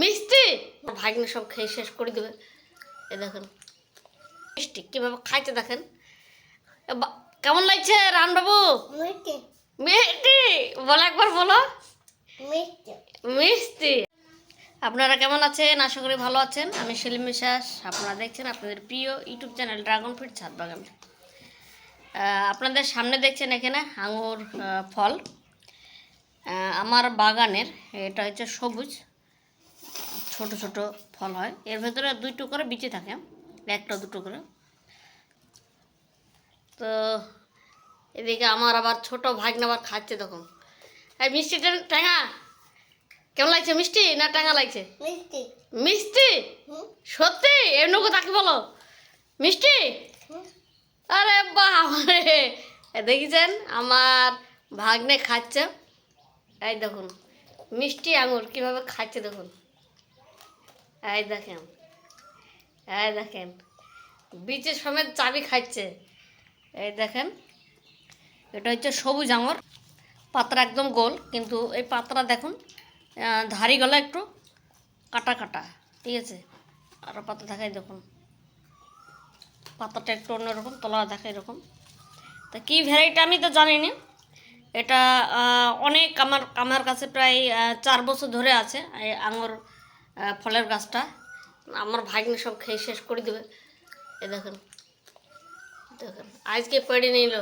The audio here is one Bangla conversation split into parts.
মিষ্টি? ভাগ্নে সব খেয়ে শেষ করে দেবে। এ দেখেন মিষ্টি কীভাবে খাইতে দেখেন? কেমন লাগছে রামবাবু মিষ্টি। বলো একবার বলো। মিষ্টি। মিষ্টি। আপনারা কেমন আছেন? আশা করি ভালো আছেন। আমি সেলিম বিশ্বাস। আপনারা দেখছেন আপনাদের প্রিয় ইউটিউব চ্যানেল ড্রাগন ফ্রুট ছাদ বাগান। আপনাদের সামনে দেখছেন এখানে আঙুর ফল। আমার বাগানের এটা হচ্ছে সবুজ। ছোট ছোট ফল হয়। এর ভেতরে দুইটো করে বিচি থাকে একটা দুটো করে। তো এদিকে আমার আবার ছোট ভাগ্নে আবার খাচ্ছে তখন এই মিষ্টি ট্যাঙা কেমন লাগছে মিষ্টি না টাঙা লাগছে? মিষ্টি। মিষ্টি? সত্যি? এমনি কথা কি বলো? মিষ্টি? আরে বাবারে! দেখেছেন? আমার ভাগ্নে খাচ্ছে। এই দেখুন মিষ্টি আঙুর কীভাবে খাচ্ছে দেখুন। এই দেখেন এই দেখেন বীজের সমেত চাবি খাচ্ছে এই দেখেন, এটা হচ্ছে সবুজ আঙুর, পাত্রা একদম গোল, কিন্তু এই পাত্রা দেখুন ধারি গলা একটু কাটা কাটা, ঠিক আছে? আরও পাতা দেখাই দেখুন। পাতাটা একটু অন্যরকম তলা দেখা এরকম। তা কী ভ্যারাইটি আমি তো জানি না এটা অনেক আমার আমার কাছে প্রায় চার বছর ধরে আছে, এই আঙুর ফলের গাছটা। আমার ভাগ্নে সব খেয়ে শেষ করে দেবে। এ দেখেন দেখেন আজকে পেড়ে নিল।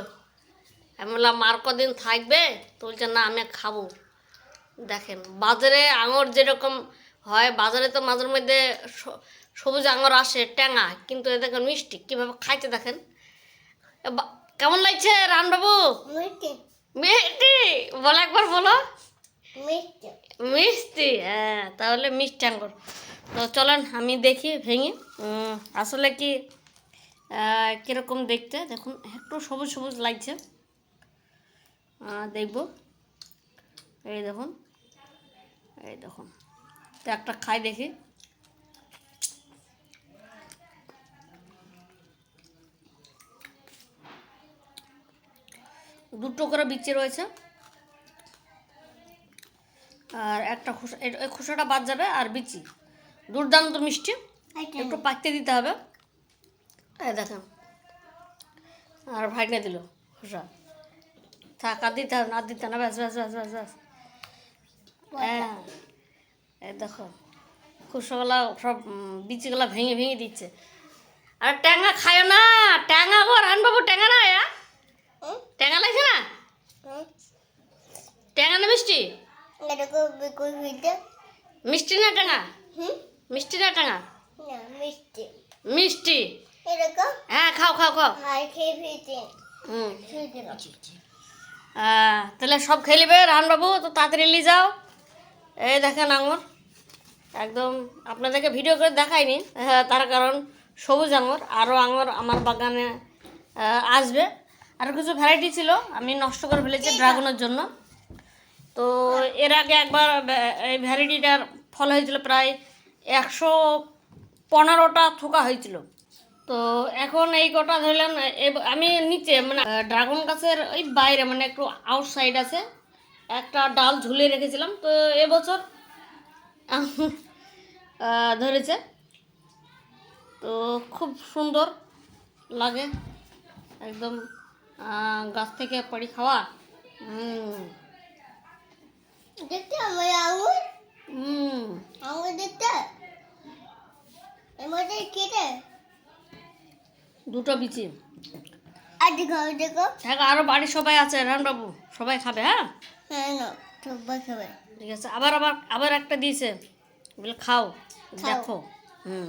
আমি বললাম আর কদিন থাকবে? তো বলছে না আমি খাব। দেখেন বাজারে আঙুর যেরকম হয় বাজারে তো মাঝের মধ্যে স- সবুজ আঙুর আসে ট্যাঙা কিন্তু এ দেখেন মিষ্টি কীভাবে খাইতে দেখেন? বা- কেমন লাগছে রামবাবু মিষ্টি। মিষ্টি! বলো একবার বলো। মিষ্টি। মিষ্টি হ্যাঁ তাহলে মিষ্টি আঙ্গুর। তো চলেন, আমি দেখি, ভেঙে। আসলে কি কীরকম দেখতে? দেখুন, একটু সবুজ সবুজ লাগছে। দেখব। এই দেখুন এই দেখুন। তো একটা খাই দেখি। দুটো করে বিচি রয়েছে। আর একটা খোসা এই খোসাটা বাদ যাবে আর বিচি। দুর্দান্ত মিষ্টি। একটু পাকতে দিতে হবে। দেখেন। আর ভাগনে দিল খোসা। থাক আর দিতে হবে না আর দিতে না। ব্যাস ব্যাস ব্যাস ব্যাস ব্যাস। হ্যাঁ। এই দেখো খোসাগুলা সব বিচিগুলা ভেঙে ভেঙে দিচ্ছে। আর ট্যাঙা খায় না ট্যাঙা গো রানবাবু ট্যাঙা না ইয়া হুম ট্যাঙা লাগছে না হুম ট্যাঙা না মিষ্টি এরকম বিকুল ভিতরে মিষ্টি না হুম? মিষ্টি না ট্যাঙা না মিষ্টি। মিষ্টি। এরকম? হ্যাঁ খাও খাও খাও। ফিরতে হুম। তাহলে সব খেয়ে নেবে রানবাবু তো তাড়াতাড়ি নিয়ে যাও। এই দেখেন আঙুর। একদম আপনাদেরকে ভিডিও করে দেখাইনি হ্যাঁ তার কারণ সবুজ আঙুর আরও আঙুর আমার বাগানে আসবে। আরও কিছু ভ্যারাইটি ছিল আমি নষ্ট করে ফেলেছি ড্রাগনের জন্য। তো এর আগে একবার এই ভ্যারাইটিটার ফল হয়েছিল প্রায় একশো পনেরোটা থোকা হয়েছিল। তো এখন এই কটা ধরলাম আমি নিচে মানে ড্রাগন গাছের ওই বাইরে মানে একটু আউটসাইড আছে, একটা ডাল ঝুলিয়ে রেখেছিলাম। তো এবছর ধরেছে। তো খুব সুন্দর লাগে, একদম গাছ থেকে পড়ি খাওয়া। দেখতে আমার আঙুর হুম। আঙুর দেখতে? এর মধ্যে কেটে? দুটো বিচি। আর দেখো আর দেখো। দেখ আরও বাড়ির সবাই আছে রানবাবু। সবাই খাবে হ্যাঁ? হ্যাঁ সবাই খাবে। ঠিক আছে আবার আবার আবার একটা দিয়েছে। বলে খাও। দেখো। হুম।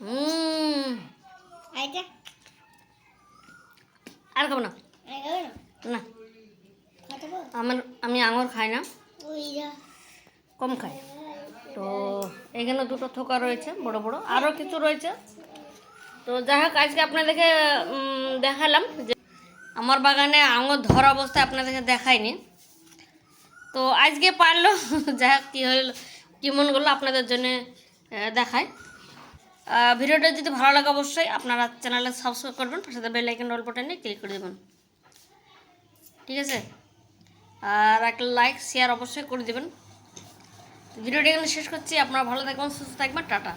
হুম। আর খাব না? না। আমার আমি আঙুর খাই না। কম খাই। তো এখানে দুটো থোকা রয়েছে বড় বড়। আরও কিছু রয়েছে। তো যাই হোক আজকে আপনাদেরকে দেখালাম যে আমার বাগানে আঙুর ধরা অবস্থায় আপনাদেরকে দেখাইনি। তো আজকে পারল যাই হোক কী হইল কী মন করল আপনাদের জন্য দেখায় ভিডিওটা যদি ভালো লাগে অবশ্যই আপনারা চ্যানেলে সাবস্ক্রাইব করবেন পাশে বেল আইকন রোল বাটনে ক্লিক করে দেবেন। ঠিক আছে? আর একটা লাইক শেয়ার অবশ্যই করে দেবেন। ভিডিওটি এখানে শেষ করছি। আপনারা ভালো থাকবেন, সুস্থ থাকবেন, টাটা।